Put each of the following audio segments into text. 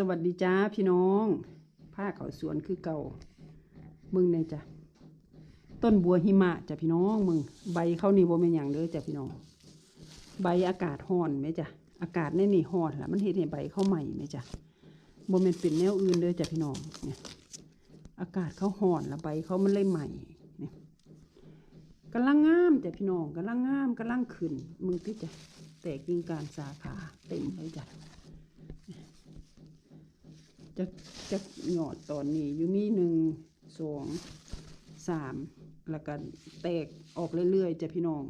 สวัสดีจ้าพี่น้องผ้าเขาสวนคือเก่า มึงเนี่ยจ้ะต้นบัวหิมะจ้ะพี่น้องมึง ใบเขานี่บ่เป็นอย่างเด้อจ้ะพี่น้อง ใบอากาศร้อนไหมจ้ะอากาศในนี่ร้อนละมันเห็นให้ใบเขาใหม่ไหมจ้ะบ่แม่นเป็นแนวอื่นเด้อจ้ะพี่น้องเนี่ยอากาศเขาร้อนแล้วใบเขามันเลยใหม่เนี่ยกำลังงามจ้ะพี่น้องกำลังงามกำลังขึ้น มึงที่จ้ะแตกกิ่งการสาขาเต็มเลยจ้ะ จะจะหยอดตอนนี้อยู่มีหนึ่งสองสามแล้วก็แตกออกเรื่อยๆจ้ะพี่น้อง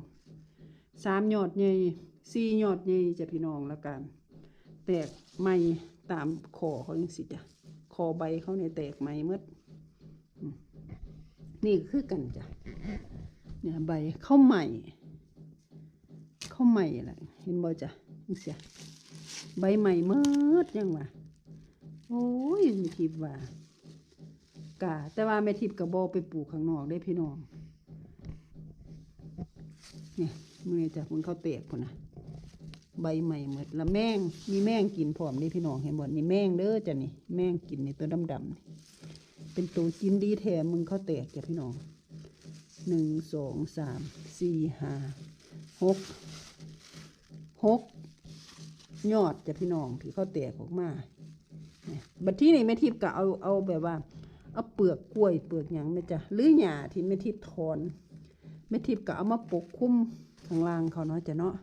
สามหยอดใหญ่สี่หยอดใหญ่จ้ะพี่น้องแล้วกันแตกใหม่ตามคอเขาอย่างสิจ้ะคอใบเขาเนี่ยแตกใหม่เมื่อนี่คือกันจ้ะเนี่ยใบเข้าใหม่เข้าใหม่อะไรเห็นบ่จ้ะนี่เสียใบใหม่เมื่อยังวะ โอ้ยแม่ทิพย์ว่ากะแต่ว่าแม่ทิพย์กับบอไปปลูกข้างนอกได้พี่น้องเนี่ยมือจากมันเข้าเตะพุ่นนะใบใหม่หมดล้วแมงมีแมงกินพร้อมนี่พี่น้องเห็นบ่นี่แมงเด้อจ้ะนี่แมงกินนี่ตัวดำๆนี่เป็นตัวกินดีแถมมึงเข้าแตกจ้ะพี่น้องหนึ่งสองสามสี่ห้าหกหกยอดจ้ะพี่น้องที่เข้าแตกออกมา บัดที่นี่แม่ทิพย์ก็เอาเอาแบบว่า เอาเปลือกกล้วยเปลือกหยังแม่จ้ะหรือหญ้าที่แม่ทิพย์ถอนแม่ทิพย์ก็เอามาปกคลุมข้างล่างเขาเนาะจ้ะเนาะ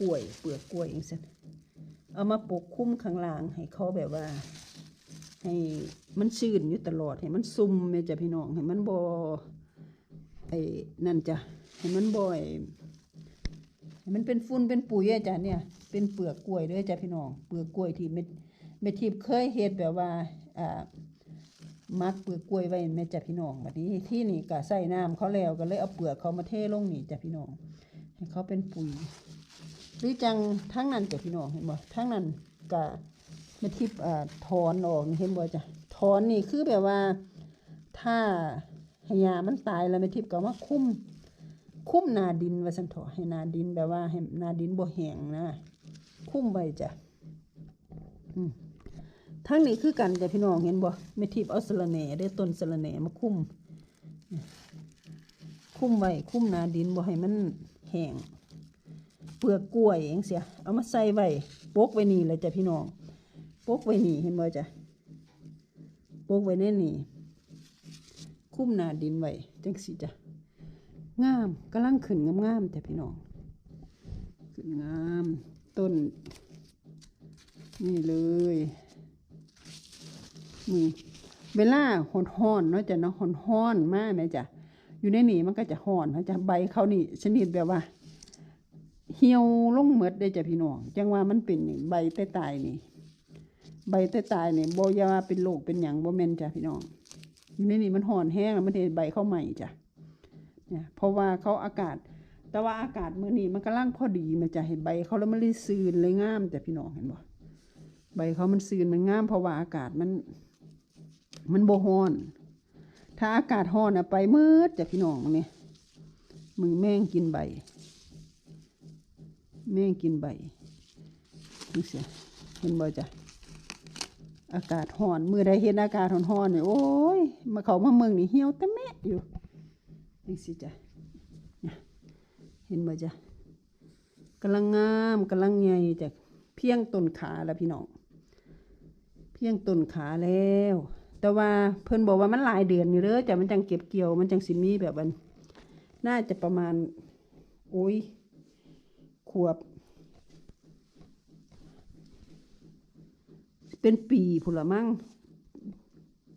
กล้วยเปลือกกล้วยอย่างเช่นเอามาปกคลุมข้างล่างให้เขาแบบว่า ให้มันชื้นอยู่ตลอดให้มันซุ่มแม่จ้ะพี่น้องให้มันบ่ไอ้นั่นจ้ะให้มันบ่อ้ มันเป็นฝุ่นเป็นปุ๋ยอะจ้ะเนี่ย เป็นเปลือกกล้วยด้วยจ้ะพี่น้อง เปลือกกล้วยที่เม็ดเม็ดทิพย์เคยเฮ็ดแบบว่าอ่ามักเปลือกกล้วยไว้แม่จ้ะพี่น้องบัดนี้ที่นี่ก็ใส่น้ำเขาแล้วก็เลยเอาเปลือกเขามาเทลงนี่จ้ะพี่น้อง ให้เขาเป็นปุ๋ยหรือจังทั้งนั้นจ้ะพี่น้องเห็นบ่ทั้งนั้นก็แม่ทิพย์อ่าถอนออกเห็นบ่จ้ะถอนนี่คือแบบว่าถ้าให้ยามันตายแล้วแม่ทิพย์ก็มาคุ้ม คุ้มนาดินไว้สันเถอะให้นาดินแบบว่าให้นาดินบ่แห้งนะคุ้มไว้จ้ะทั้งนี้คือกันจ้ะพี่น้องเห็นบ่ไม่ทิพย์เอาสะระแหน่ได้ต้นสะระแหน่มาคุ้มคุ้มไว้คุ้มนาดินบ่ให้มันแห้งเปลือกกล้วยเองเสียเอามาใส่ไว้โปกไว้นี่เลยจ้ะพี่น้องโปกไว้นี่เห็นบ่จ้ะโปกไว้แน่นี่ คุ้มนาดินไว้จังสิจ้ะ งามกำลังขึ้นงามๆแต่พี่น้องขึ้นงามต้น นี่เลยนี่เวลาหอนหอนเนาะจะเนาะหอนหอนมากไหมจ้ะอยู่ในนี่มันก็จะหอนนะจ้ะใบเขานี่ชนิดแบบว่า เหี่ยวลงเมดได้จ้ะพี่น้องจังว่ามันเป็นนี่ใบใต้ตายนี่ ใบใต้ตายนี่บ่อยาว่าเป็นโรคเป็นหยังโบ่แมนจ้ะพี่น้องอยู่ในนี่มันหอนแห้งแล้วมันเห็นใบเข้าใหม่จ้ะ เนี่ยเพราะว่าเขาอากาศ แต่ว่าอากาศมื้อนี้มันกำลังพอดีมันจะเห็นใบเขาแล้วมันเลยซืนเลยงามแต่พี่น้องเห็นบ่ใบเขามันซืนมันงามเพราะว่าอากาศมัน มันโบ่ร้อน ถ้าอากาศร้อนอะไปมืดจะพี่น้องเนี่ยมึงแม่งกินใบ แม่งกินใบนี่เสียเห็นบ่จ้ะอากาศร้อนมือใดเห็นอากาศร้อนๆนี่โอ้ยมาเขามาเมืองนี่เหี่ยวแต่แม่อยู่ นี่สิจ้ะเห็นบ่จ้ะกำลังงามกำลังใหญ่จ้ะเพียงต้นขาแล้วพี่น้อง เพียงต้นขาแล้ว แต่ว่าเพิ่นบอกว่ามันหลายเดือนอยู่เด้อจ้ะมันจังเก็บเกี่ยวมันจังสิมีแบบมันน่าจะประมาณโอ้ยขวบ เป็นปีพุ่ละมั้ง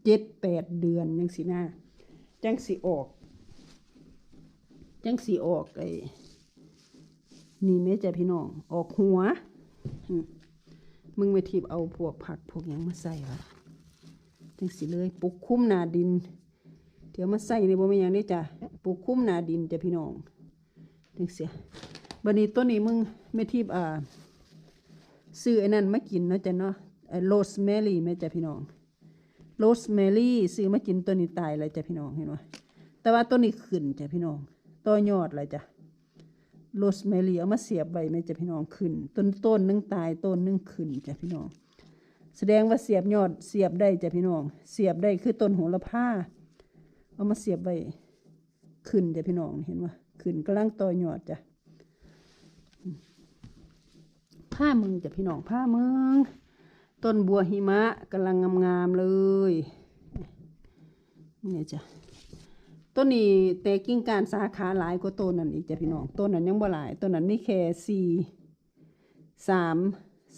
เจ็ดแปดเดือนจังสินะจังสิออก จังสีออกไอ้นี่แม่จ้ะพี่น้อง ออกหัว มึงไปทีบเอาพวกผักพวกยังมาใส่วะจังสีเลยปลูกคุ้มนาดิน เดี๋ยวมาใส่ในบ่แม่ยังนี่จ้ะปลูกคุ้มนาดินจ้ะพี่น้องจังเสียบัดนี้ต้นนี้มึงแม่ทีบอ่าซื้อไอ้นั่นมากินเนาะจ้ะเนาะไอ้โรสแมรี่แม่จ้ะพี่น้องโรสแมรี่ซื้อมากินตัวนี้ตายเลยจ้ะพี่น้องเห็นไหมแต่ว่าต้นนี้ขึ้นจ้ะพี่น้อง ต่อยอดเลยจ้ะโรสแมรี่เอามาเสียบไว้แม่จ้ะพี่น้องขึ้น ต้นต้นนึงตายต้นนึงขึ้นจ้ะพี่น้อง แสดงว่าเสียบยอดเสียบได้จ้ะพี่น้อง เสียบได้คือต้นโหระพาเอามาเสียบไว้ขึ้นจ้ะพี่น้องเห็นว่าขึ้นกำลังต่อยอดจ้ะผ้ามึงจ้ะพี่น้องผ้ามึงต้นบัวหิมะกำลังงามๆเลยเนี่ยจ้ะ ต้นนี้แต่กิ่งการสาขาหลายกว่าต้นนั้นอีกจ้ะพี่น้องต้นนั้นยังบ่หลายต้นนั้นมีแค่สี่สาม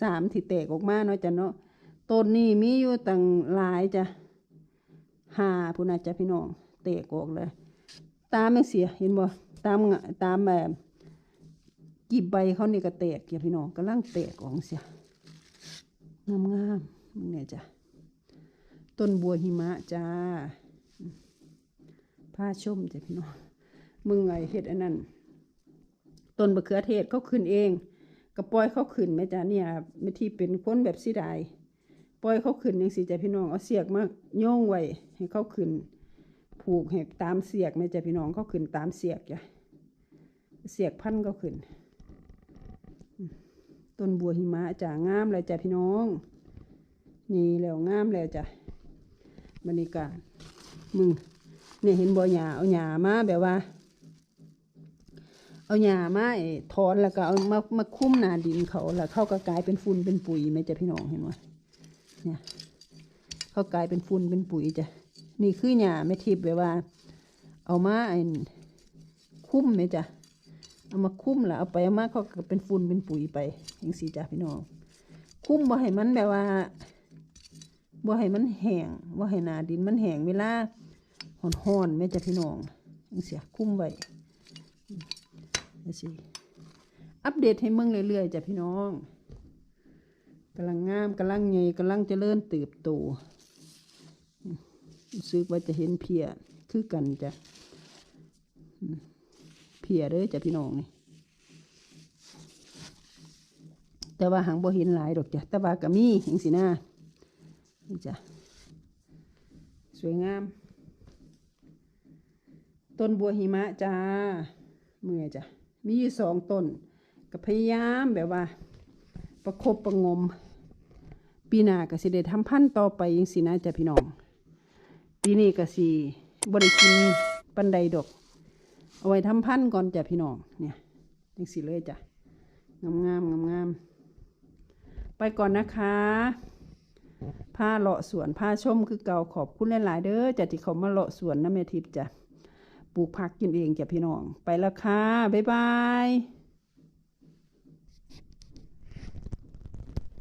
สามที่แตกออกมาเนาะจ้ะเนาะต้นนี้มีอยู่ตั้งหลายจ้ะห้าพุ่นน่ะจ้ะพี่น้องแตกออกเลย ตามไม่เสียเห็นบ่ตามตามแบบกีบใบเขานี่ก็แตกจ้ะพี่น้องกำลังแตกออกเสียงามงามๆมึงเนี่ยจ้ะต้นบัวหิมะจ้า ผ้าช่มจ้ะพี่น้องมึงไงเฮ็ดอันนั้นต้นบะเขือเทศเขาขึ้นเองก็ปล่อยเขาขึ้นแม่จ้ะเนี่ยไม่ที่เป็นคนแบบสิได้ปล่อยเขาขึ้นยังสิจ้ะพี่น้องเอาเสียกมาโยงไว้ให้เขาขึ้น ผูกให้ตามเสียกแม่จ้ะพี่น้องเขาขึ้นตามเสียกจ้ะเสียกพันเขาขึ้นต้นบัวหิมะจ้ะงามเลยจ้ะพี่น้อง นี่แล้วงามแล้วจ้ะบรรยากาศมึง เนี่ยเห็นบัวหญ้าเอาหญ้ามาแบบว่า เอาหญ้ามาถอนแล้วก็เอามามาคุ้มนาดินเขาแล้วเขาก็กลายเป็นฝุ่นเป็นปุ๋ยไหมจ้ะพี่น้องเห็นไหมเนี่ยเขากลายเป็นฝุ่นเป็นปุ๋ยจ้ะนี่คือหญ้าไม่ทิพย์แบบว่า เอามาไอ้คุ้มไหมจ้ะเอามาคุ้มแล้วเอาไปเอามาเขาก็เป็นฝุ่นเป็นปุ๋ยไปอย่างสีจ้ะพี่น้อง คุ้มบ่ให้มันแบบว่าบ่ให้มันแห้งบ่ให้นาดินมันแห้งเวลา ห่อนๆแม่จ้ะพี่น้องย่างเสียคุ้มไว้จังซี่อัปเดตให้เมืองเรื่อยๆจ้ะพี่น้องกำลังงามกำลังใหญ่กำลังเจริญเติบโตอืมรู้สึกว่าจะเห็นเพียคือกันจ้ะเพียเด้อจ้ะพี่น้องนี่แต่ว่าหางบ่เห็นหลายดอกจ้ะแต่ว่าก็มีเห็นสิหน้านี่จ้ะสวยงาม ต้นบัวหิมะจ้าเมื่อจ้ะมีอยู่สองต้นก็พยายามแบบว่า ประคบประงม ปีหน้าก็สิได้ทำพันธุ์ต่อไปจังสินะจ้ะพี่น้อง ปีนี้ก็สิบ่ได้กินปันใดดก เอาไว้ทำพันธุ์ก่อนจ้ะพี่น้องเนี่ยจังสิเลยจ้ะงามงามงามงามไปก่อนนะคะผ้าเลาะสวนผ้าชมคือเก่าขอบคุณหลาย ๆ เด้อจ้ะที่เขามาเลาะสวนน้ำเมทิพย์จ้ะ ปลูกผักกินเองจ้ะพี่น้อง ไปแล้วค่ะ บ๊ายบาย